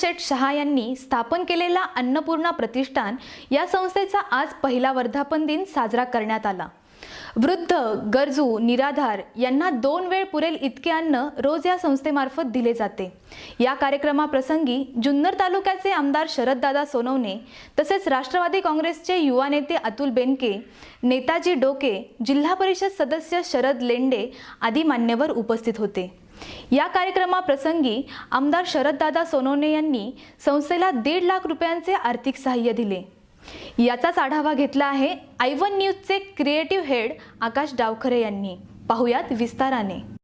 शेठ शहा यांनी स्थापन केलेला अन्नपूर्णा प्रतिष्ठान या संस्थेचा आज पहिला वर्धापन दिन साजरा करण्यात आला. वृद्ध गरजू निराधार यांना दोन वेळ पुरेल इतके अन्न रोज या संस्थेमार्फत दिले जाते. या कार्यक्रमाप्रसंगी जुन्नर तालुक्याचे आमदार शरददादा सोनवणे तसेच राष्ट्रवादी काँग्रेसचे युवा नेते अतुल बेनके नेताजी डोके जिल्हा परिषद सदस्य शरद लेंडे आदी मान्यवर उपस्थित होते. या कार्यक्रमाप्रसंगी आमदार शरददादा सोनवणे यांनी संस्थेला दीड लाख रुपयांचे आर्थिक सहाय्य दिले. याचाच आढावा घेतला आहे आयवन न्यूजचे क्रिएटिव्ह हेड आकाश डावखरे यांनी. पाहुयात विस्ताराने.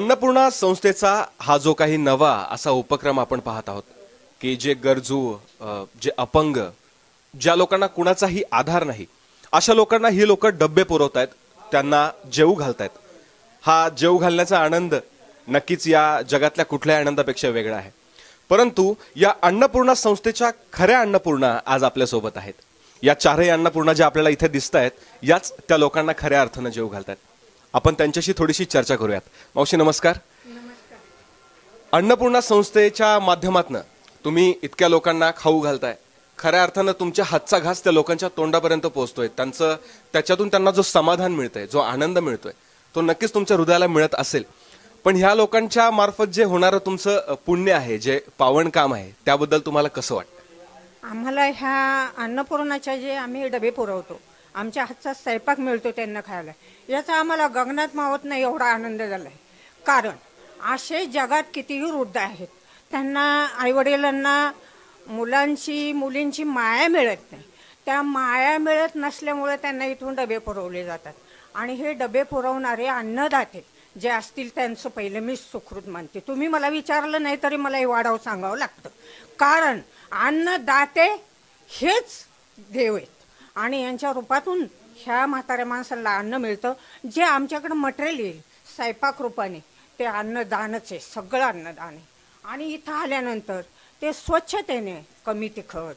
अन्नपूर्णा संस्थेचा हा जो काही नवा असा उपक्रम आपण पाहत आहोत की जे गरजू जे अपंग ज्या लोकांना कुणाचाही आधार नाही अशा लोकांना ही लोक डब्बे पुरवत आहेत त्यांना जेऊ घालतायत. हा जेऊ घालण्याचा आनंद नक्कीच या जगातल्या कुठल्याही आनंदापेक्षा वेगळा आहे. परंतु या अन्नपूर्णा संस्थेच्या खऱ्या अन्नपूर्णा आज आपल्यासोबत आहेत. या चारही अन्नपूर्णा ज्या आपल्याला इथे दिसत आहेत याच त्या लोकांना खऱ्या अर्थानं जेव घालतात आपण त्यांच्याशी थोडीशी चर्चा करूयात. मावशी नमस्कार. अन्नपूर्णा संस्थेच्या माध्यमातून तुम्ही इतक्या लोकांना खाऊ घालताय. खऱ्या अर्थानं तुमच्या हातचा घास त्या लोकांच्या तोंडापर्यंत पोहोचतोय. त्यांचं त्याच्यातून त्यांना जो समाधान मिळतंय जो आनंद मिळतोय तो नक्कीच तुमच्या हृदयाला मिळत असेल. पण ह्या लोकांच्या मार्फत जे होणारं तुमचं पुण्य आहे जे पावन काम आहे त्याबद्दल तुम्हाला कसं वाटतं? आम्हाला ह्या अन्नपूर्णाच्या जे आम्ही डबे पुरवतो आमच्या हातचा स्वयंपाक मिळतो त्यांना खायला. याचा आम्हाला गगनात मावत नाही एवढा आनंद झालाय. कारण असे जगात कितीही वृद्ध आहेत त्यांना आईवडिलांना मुलांची मुलींची माया मिळत नाही. त्या माया मिळत नसल्यामुळे त्यांना इथून डबे पुरवले जातात. आणि हे डबे पुरवणारे अन्नदाते जे असतील त्यांचं पहिलं मी सुखरूत मानते. तुम्ही मला विचारलं नाही तरी मला हे वाढाव सांगावं लागतं. कारण अन्नदाते हेच देव आहेत. आणि यांच्या रूपातून ह्या म्हाताऱ्या माणसाला अन्न मिळतं. जे आमच्याकडं मटेरियल येईल स्वयंपाक रूपाने ते अन्नदानच आहे सगळं अन्नदान. आहे आणि इथं आल्यानंतर ते स्वच्छतेने कमी तिखट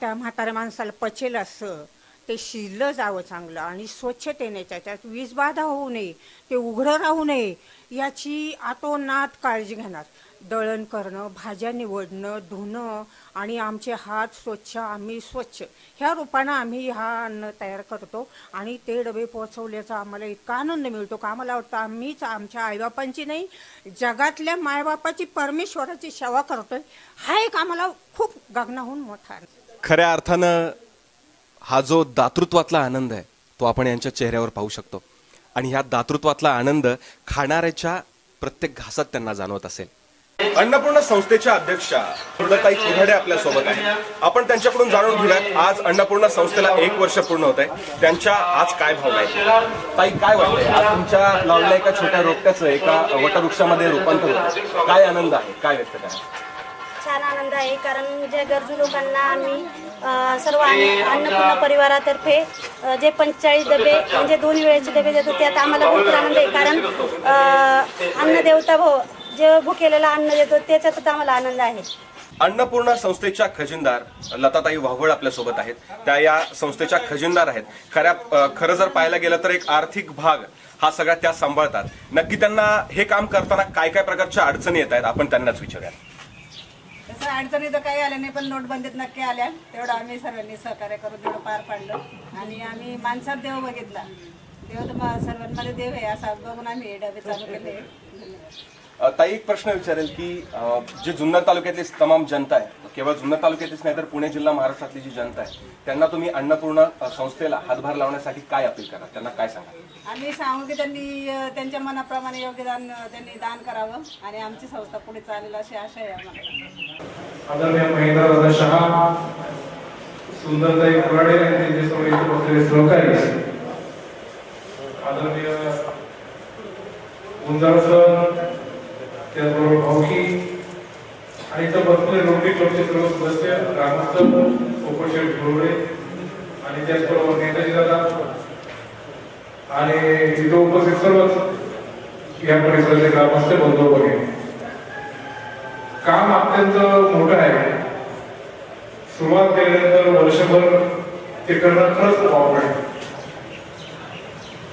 त्या म्हाताऱ्या माणसाला पचेल असं ते शिजलं जावं चांगलं आणि स्वच्छतेने त्याच्यात वीजबाधा होऊ नये ते उघडं राहू नये याची आतोनात काळजी घेणार. दळण करणं भाज्या निवडणं धुणं आणि आमचे हात स्वच्छ आम्ही स्वच्छ. ह्या रूपानं आम्ही हा अन्न तयार करतो आणि ते डबे पोहोचवल्याचा आम्हाला इतका आनंद मिळतो का आम्हाला वाटतं आम्हीच आमच्या आईबापांची नाही जगातल्या मायबापाची परमेश्वराची सेवा करतोय हा एक आम्हाला खूप गगनाहून मोठा खऱ्या अर्थानं हा जो दातृत्वातला आनंद आहे तो आपण यांच्या चेहऱ्यावर पाहू शकतो. आणि ह्या दातृत्वातला आनंद खाणाऱ्याच्या प्रत्येक घासात त्यांना जाणवत असेल. अन्नपूर्णा संस्थेच्या अध्यक्षा पूर्णताई कुऱ्हाडे आपल्यासोबत आहे आपण त्यांच्याकडून जाणून घेऊयात आज अन्नपूर्णा संस्थेला एक वर्ष पूर्ण होत आहे त्यांच्या आज काय भावना आहे ताई काय वाटतंय? आज तुमच्या लावलेल्या एका छोट्या रोपट्याचं एका वटवृक्षामध्ये रूपांतर होतं काय आनंद आहे? काय व्यक्त काय छान आनंद आहे कारण ज्या गरजू लोकांना आम्ही सर्व अन्नपूर्ण परिवारातर्फे जे पंचेचाळीस डबे म्हणजे दोन वेळेचे डबे देतो त्यात आम्हाला भरपूर आनंद आहे. कारण अन्नदेवता भाऊ जे भुकेलेला अन्न देतो त्याच्यातच आम्हाला आनंद आहे. अन्नपूर्णा संस्थेच्या खजिनदार लताताई वाहवळ आपल्यासोबत आहेत. त्या या संस्थेच्या खजिनदार आहेत. खऱ्या अ, खरं जर पाहायला गेलं तर एक आर्थिक भाग हा सगळा त्या सांभाळतात. नक्की त्यांना हे काम करताना काय काय प्रकारच्या अडचणी येत आहेत आपण त्यांनाच विचारूया. तसं अडचणी तर काही आल्या नाही पण नोटबंदीत नक्की आल्या. तेवढं आम्ही सर्वांनी सहकार्य करून तेवढं पार पाडलं. आणि आम्ही माणसात देव बघितला. देव तर मा- सर्वांमध्ये देव आहे असं बघून आम्ही हे डबे चालू केले. ताई एक प्रश्न विचारेल की जे जुन्नर तालुक्यातली तमाम जनता आहे केवळ जुन्नर तालुक्यातलीच नाही तर पुणे जिल्हा महाराष्ट्रातली जी जनता आहे त्यांना तुम्ही अन्नपूर्णा संस्थेला हातभार लावण्यासाठी काय अपील करा? त्यांना काय सांगा? आम्ही सांगू की त्यांनी त्यांच्या मनाप्रमाणे योगदान अं, त्यांनी दान करावं आणि आमची संस्था पुढे चालेल अशी आशा आहे आम्हाला. महेंद्रदादा शहा सुंदरताई कुराडे इथे बसलेले सहकारी आदरणीय गुंजार सर त्याचबरोबर भाऊकी आणि इथं बसलेले रोटरी क्लबचे सर्व सदस्य ग्रामस्थ पोपटशेठ गुरुवडे आणि त्याचबरोबर नेताजी दादा आणि इथं उपस्थित सर्वच या परिसराचे ग्रामस्थ बंधू वगैरे काम अत्यंत मोठं आहे सुरुवात केल्यानंतर वर्षभर ते करणं खरंच खूप अवघड आहे.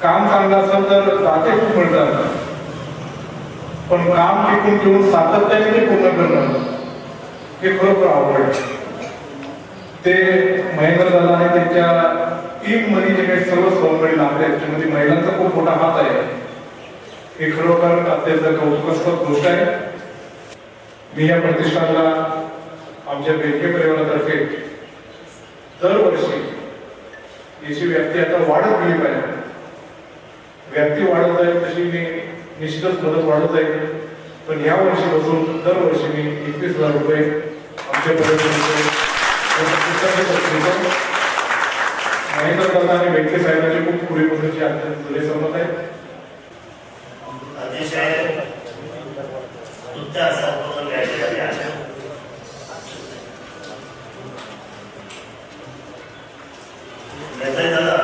काम चांगलं असेल तर दाते खूप मिळतात पण काम टिकून ठेवून सातत्याने ते पूर्ण करणं हे खरोखर आवड आहे. ते महेंद्र दादा आणि त्यांच्या टीममध्ये जे काही सर्व सहकारी लाभले त्याच्यामध्ये महिलांचा खूप मोठा हात आहे. हे खरोखर अत्यंत कौतुकास्पद गोष्ट आहे. मी या प्रतिष्ठानला आमच्या बेके परिवारातर्फे दरवर्षी याची व्याप्ती आता वाढत गेली पाहिजे. व्याप्ती वाढत जाईल तशी मी निश्चितच मदत वाढत जाईल. पण या वर्षीपासून दरवर्षी मी एकवीस हजार रुपये आमच्यापर्यंत महेंद्र दादा आणि व्यक्ती साहेबांची खूप पूर्वीपासूनची अत्यंत जुने संमत आहे अतिशय स्तुत्य असा उपक्रम या ठिकाणी आहे नेताजी दादा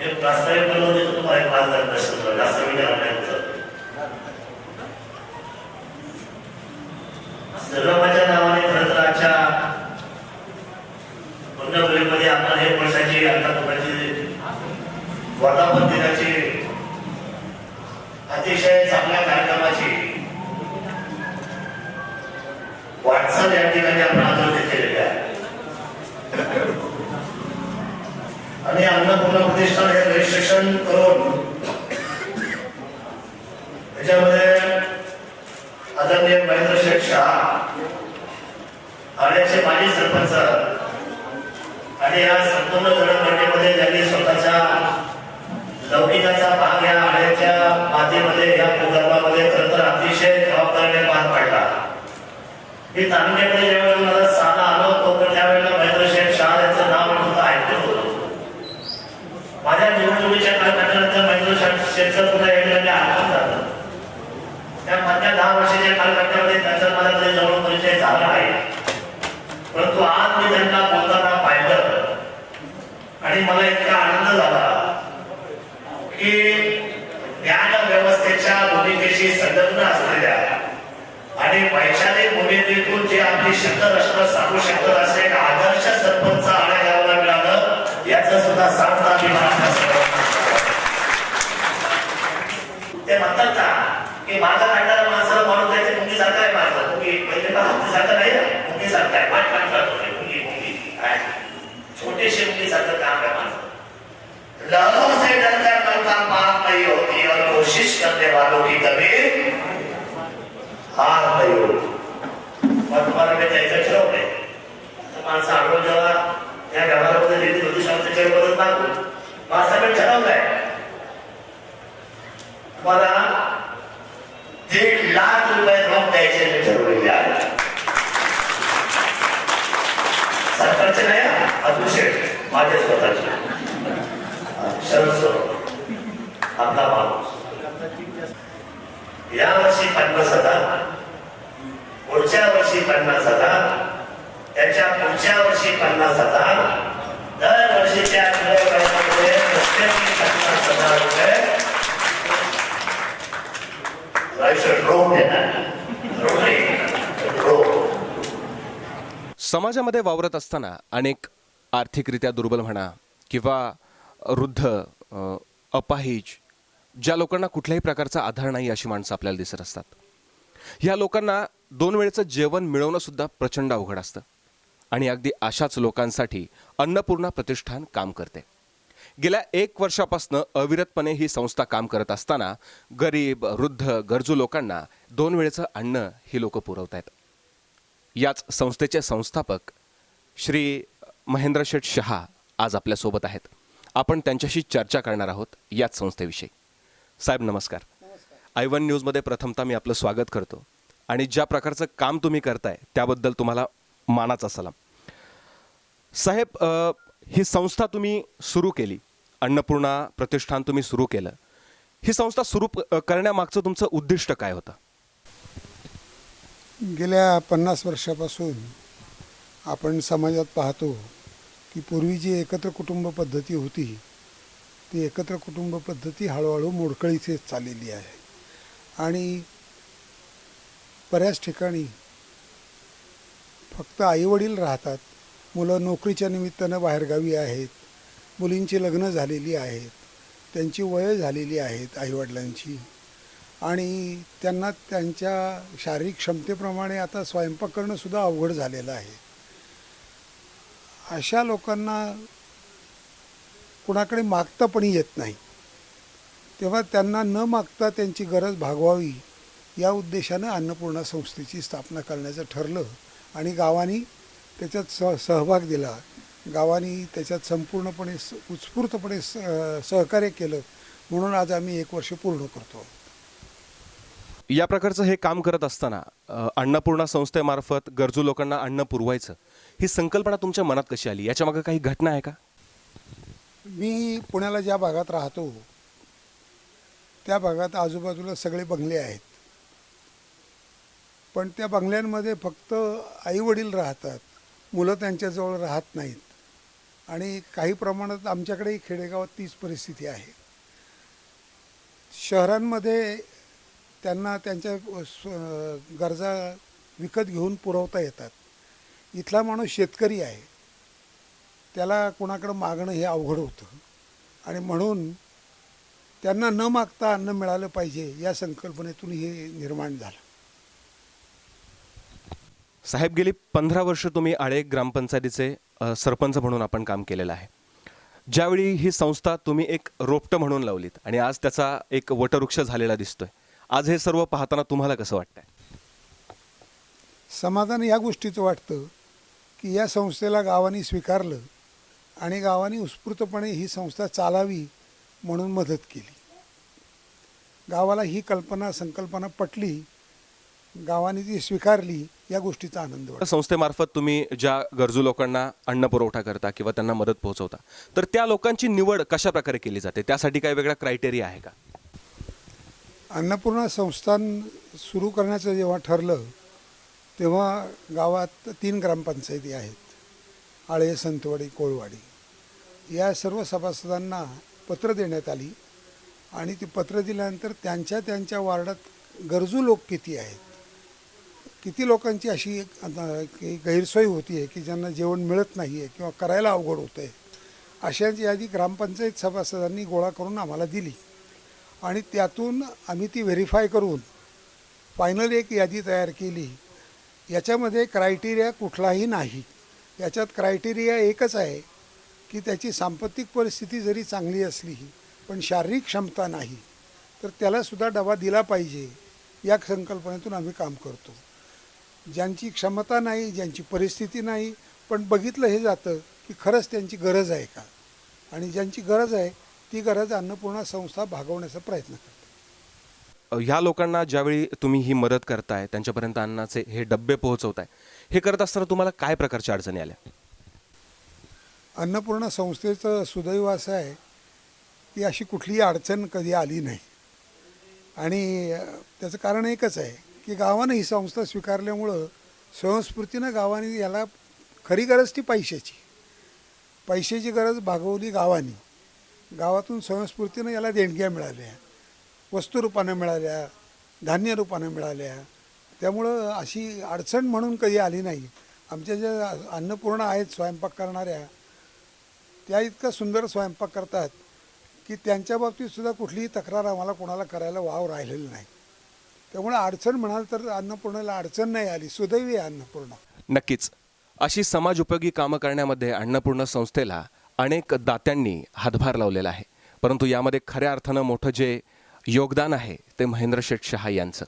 एक प्रास्ताविक बनवून देतो तुम्हाला एक पाच हजार प्रश्न जास्त वेळ लागण्याचं सर्वांच्या नावाने खरं तर आजच्या पुण्यभूमीमध्ये आपण एक वर्षाची अर्थापनाची वर्धापन दिनाची अतिशय चांगल्या कार्यक्रमाची वाटचाल ठिकाणी आपण आदर केलेली आहे आणि अन्नपूर्णा प्रतिष्ठान हे रजिस्ट्रेशन करून त्याच्यामध्ये आदरणीय महेंद्र शेख शहा ठाण्याचे माजी सरपंच आणि या संपूर्ण जडणघडणीमध्ये ज्यांनी स्वतःच्या लौकिकाचा भाग या आळ्याच्या मातीमध्ये या भूगर्भामध्ये खरं तर अतिशय जबाबदारीने पार पाडला हे तालुक्यामध्ये ज्यावेळेला मला साधा आलो होतो तर त्यावेळेला महेंद्र शेठ शाह यांचं नाव म्हणून ऐकलं होतं. माझ्या निवडणुकीच्या कालखंडानंतर महेंद्र शेठचं पुन्हा या आगमन झालं. त्या मधल्या दहा वर्षाच्या कालखंडामध्ये त्यांचा मला तरी जवळ परिचय झाला आहे. परंतु आज मी त्यांना बोलताना पाहिलं आणि मला इतका आनंद झाला की ज्ञान व्यवस्थेच्या भूमिकेशी संलग्न असलेल्या आणि पैशाने वैचारिक देखून जे आपली शब्द रचना सांगू शकतात असे एक आदर्श सरपंच आळ्या गावाला मिळालं याचं सुद्धा सांगता ते म्हणतात ना की मागं काढणारा माणसाला म्हणून त्याचे मुंगी सारखा आहे माझं मुंगी पहिले पण हत्ती सारखं नाही ना? मुंगी सारखा आहे. पाठ पाठ करतो मुंगी मुंगी. काय? छोटेशे मुंगी सारखं काम आहे माझं लहरों से डरकर कल का पाप नहीं होती और कोशिश करने वालों की कभी तुम्हाला मी जायचं ठरवलंय तर माणसं आढळून जेव्हा या व्यवहारामध्ये लिहिली होती मागू माणसा मी ठरवलंय मला दीड लाख रुपये रोख द्यायचे मी ठरवलेले आहे सरकारचे नाही अभिषेक माझे स्वतःचे. शरद आपला माणूस. या वर्षी पन्नास हजार पुढच्या वर्षी पन्नास हजार त्याच्या वर्षी पन्नास हजार. दर वर्षीच्या जुलै महिन्यामध्ये प्रत्येकी पन्नास हजार रुपये. समाजामध्ये वावरत असताना अनेक आर्थिकरित्या दुर्बल म्हणा किंवा वृद्ध अपाहिज ज्या लोकांना कुठल्याही प्रकारचा आधार नाही अशी माणसं आपल्याला दिसत असतात. ह्या लोकांना दोन वेळेचं जेवण मिळवणं सुद्धा प्रचंड अवघड असतं. आणि अगदी अशाच लोकांसाठी अन्नपूर्णा प्रतिष्ठान काम करते. गेल्या एक वर्षापासून अविरतपणे ही संस्था काम करत असताना गरीब वृद्ध गरजू लोकांना दोन वेळेचं अन्न ही लोक पुरवत आहेत याच संस्थेचे संस्थापक श्री महेंद्र शेठ शहा आज आपल्यासोबत आहेत. आपण त्यांच्याशी चर्चा करणार आहोत याच संस्थेविषयी. साहेब नमस्कार. आय वन न्यूजमध्ये प्रथमतः मी आपलं स्वागत करतो. आणि ज्या प्रकारचं काम तुम्ही करताय त्याबद्दल तुम्हाला मानाचा सलाम. साहेब ही संस्था तुम्ही सुरू केली अन्नपूर्णा प्रतिष्ठान तुम्ही सुरू केलं. ही संस्था सुरू करण्यामागचं तुमचं उद्दिष्ट काय होतं? गेल्या पन्नास वर्षापासून आपण समाजात पाहतो की पूर्वी जी एकत्र कुटुंब पद्धती होती ती एकत्र कुटुंब पद्धती हळूहळू मोडकळीची चाललेली आहे. आणि बऱ्याच ठिकाणी फक्त आईवडील राहतात मुलं नोकरीच्या निमित्तानं बाहेरगावी आहेत मुलींची लग्न झालेली आहेत त्यांची वय झालेली आहेत आईवडिलांची. आणि त्यांना त्यांच्या शारीरिक क्षमतेप्रमाणे आता स्वयंपाक करणंसुद्धा अवघड झालेलं आहे. अशा लोकांना कुणाकडे मागता पण येत नाही. तेव्हा त्यांना न मागता त्यांची गरज भागवावी या उद्देशानं अन्नपूर्णा संस्थेची स्थापना करण्याचं ठरलं आणि गावानी त्याच्यात स सहभाग दिला. गावानी त्याच्यात संपूर्णपणे स उत्स्फूर्तपणे स सहकार्य केलं. म्हणून आज आम्ही एक वर्ष पूर्ण करतो. या प्रकारचं हे काम करत असताना अन्नपूर्णा संस्थेमार्फत गरजू लोकांना अन्न पुरवायचं ही संकल्पना तुमच्या मनात कशी आली? याच्या मागे काही घटना आहे का? मी पुण्याला ज्या भागात राहतो त्या भागात आजूबाजूला सगळे बंगले आहेत. पण त्या बंगल्यांमध्ये फक्त आईवडील राहतात. मुलं त्यांच्याजवळ राहत नाहीत. आणि काही प्रमाणात आमच्याकडेही खेडेगावात तीच परिस्थिती आहे. शहरांमध्ये त्यांना त्यांच्या स्व- गरजा विकत घेऊन पुरवता येतात. इथला माणूस शेतकरी आहे. त्याला कोणाकडं मागणं हे अवघड होतं. आणि म्हणून त्यांना न मागता अन्न मिळालं पाहिजे या संकल्पनेतून हे निर्माण झालं. साहेब गेली पंधरा वर्ष तुम्ही आळे ग्रामपंचायतीचे सरपंच म्हणून आपण काम केलेलं आहे. ज्यावेळी ही संस्था तुम्ही एक रोपटं म्हणून लावलीत आणि आज त्याचा एक वटवृक्ष झालेला दिसतोय आज हे सर्व पाहताना तुम्हाला कसं वाटतंय? समाधान या गोष्टीचं वाटतं की या संस्थेला गावाने स्वीकारलं आणि गावाने उत्स्फूर्तपणे ही संस्था चालावी म्हणून मदत केली. गावाला ही कल्पना संकल्पना पटली गावाने ती स्वीकारली या गोष्टीचा आनंद वाटतो. संस्थेमार्फत तुम्ही ज्या गरजू लोकांना अन्न पुरवठा करता किंवा त्यांना मदत पोहोचवता तर त्या लोकांची निवड कशा प्रकारे केली जाते? त्यासाठी काही वेगळा क्रायटेरिया आहे का? अन्नपूर्णा संस्थान सुरू करण्याचं जेव्हा ठरलं तेव्हा गावात तीन ग्रामपंचायती आहेत. आळे संतवाडी कोळवाडी. या सर्व सभासदांना पत्र देण्यात आली आणि ती पत्र दिल्यानंतर त्यांच्या त्यांच्या वार्डात गरजू लोक किती आहेत किती लोकांची अशी गैरसोय होती आहे की ज्यांना जेवण मिळत नाही आहे किंवा करायला अवघड होतं आहे अशाची यादी ग्रामपंचायत सभासदांनी गोळा करून आम्हाला दिली. आणि त्यातून आम्ही ती व्हेरीफाय करून फायनल एक यादी तयार केली. याच्यामध्ये क्रायटेरिया कुठलाही नाही. याच्यात क्रायटेरिया एकच आहे की त्याची सांपत्तिक परिस्थिती जरी चांगली असली पण शारीरिक क्षमता नाही तर त्यालासुद्धा डबा दिला पाहिजे या संकल्पनेतून आम्ही काम करतो. ज्यांची क्षमता नाही ज्यांची परिस्थिती नाही पण बघितलं हे जातं की खरंच त्यांची गरज आहे का? आणि ज्यांची गरज आहे ती गरज अन्नपूर्णा संस्था भागवण्याचा प्रयत्न करते. ह्या लोकांना ज्यावेळी तुम्ही ही मदत करताय त्यांच्यापर्यंत अन्नाचे हे डब्बे पोहोचवताय हे करत असताना तुम्हाला काय प्रकारच्या अडचणी आल्या? अन्नपूर्णा संस्थेचं सुदैव असं आहे की अशी कुठलीही अडचण कधी आली नाही. आणि त्याचं कारण एकच आहे की गावानं ही संस्था स्वीकारल्यामुळं स्वयंस्फूर्तीनं गावाने याला खरी गरज ती पैशाची. पैशाची गरज भागवली गावानी. गावातून स्वयंस्फूर्तीनं याला देणग्या मिळाल्या वस्तुरूपानं मिळाल्या धान्य रूपानं मिळाल्या. त्यामुळं अशी अडचण म्हणून कधी आली नाही. आमच्या ज्या अन्नपूर्ण आहेत स्वयंपाक करणाऱ्या त्या इतका सुंदर स्वयंपाक करतात की त्यांच्या बाबतीत सुद्धा कुठलीही तक्रार आम्हाला कोणाला करायला वाव राहिलेला नाही. त्यामुळे अडचण म्हणाल तर अन्नपूर्णाला अडचण नाही आली. सुदैवी आहे अन्नपूर्णा. नक्कीच. अशी समाज उपयोगी कामं करण्यामध्ये अन्नपूर्णा संस्थेला अनेक दात्यांनी हातभार लावलेला आहे. परंतु यामध्ये खऱ्या अर्थानं मोठं जे योगदान आहे ते महेंद्र शेठ शहा यांचं.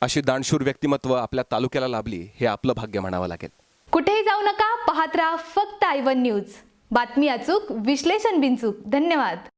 अशी दानशूर व्यक्तिमत्व आपल्या तालुक्याला लाभली हे आपलं भाग्य म्हणावं लागेल. कुठेही जाऊ नका पाहत राहा फक्त आय वन न्यूज. बातमी अचूक विश्लेषण बिनचूक. धन्यवाद.